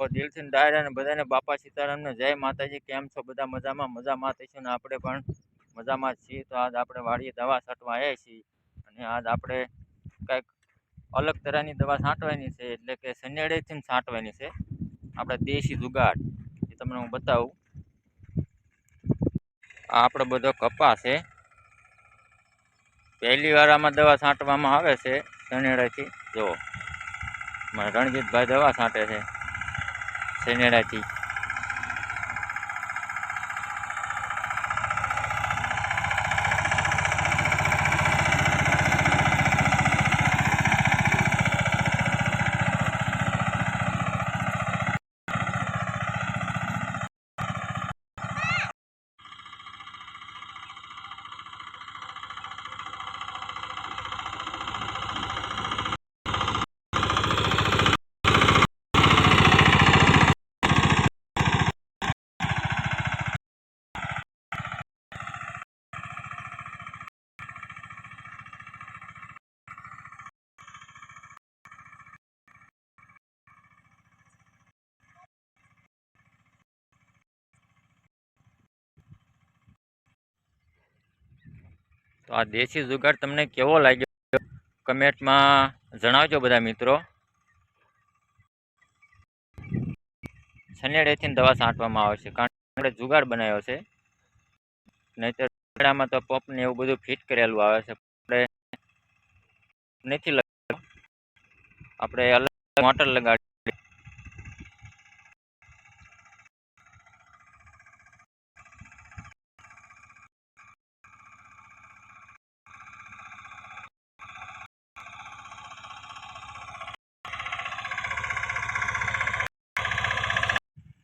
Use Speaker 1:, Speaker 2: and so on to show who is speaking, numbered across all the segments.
Speaker 1: તો દિલથી ડાયરા અને બધાને બાપા સીતારામને જય માતાજી, કેમ છો? બધા મજામાં? મજામાં થઈશું ને આપણે પણ મજામાં જ છીએ. તો આજ આપણે વાડીએ દવા છાંટવા આવ્યા છીએ અને આજ આપણે કંઈક અલગ તરહની દવા છાંટવાની છે. એટલે કે શનિયાળેથી છાંટવાની છે. આપણે દેશી જુગાડ એ તમને હું બતાવું. આ આપણો બધો કપા છે. પહેલી વાર આમાં દવા છાંટવામાં આવે છે શનિયાળેથી જો રણજીતભાઈ દવા છાંટે છે. શનિયાળેથી તો આ દેશી જુગાડ તમને કેવો લાગ્યો? કમેન્ટમાં જણાવજો બધા મિત્રો. છનેડેથી દવા છાંટવામાં આવે છે. કારણ કે આપણે જુગાડ બનાવ્યો છે. શિયાળામાં તો પંપ ને એવું બધું ફિટ કરેલું આવે છે. આપણે નથી લગાવ્યું આપણે અલગ મોટર લગાડી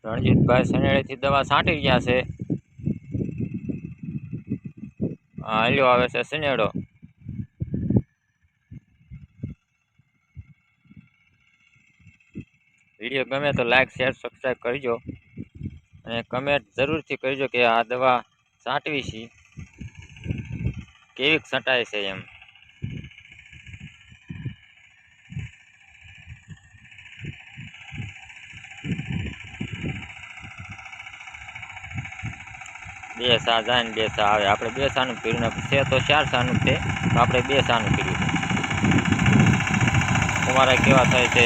Speaker 1: રણજીતભાઈ સનેડેથી દવા છાંટી ગયા છે. હા, હાલ્યો આવે છે સનેડો વીડિયો ગમે તો લાઈક, શેર સબસ્ક્રાઈબ કરજો. અને કમેન્ટ જરૂરથી કરજો કે આ દવા છાંટવી છે. કેવી છંટાય છે એમ. બે સા જાય ને બે સા આવે. આપણે બે સાનું ને છે તો ચાર સાનું છે, તો આપણે બે સાનું પીર્યું અમારા કેવા થાય છે?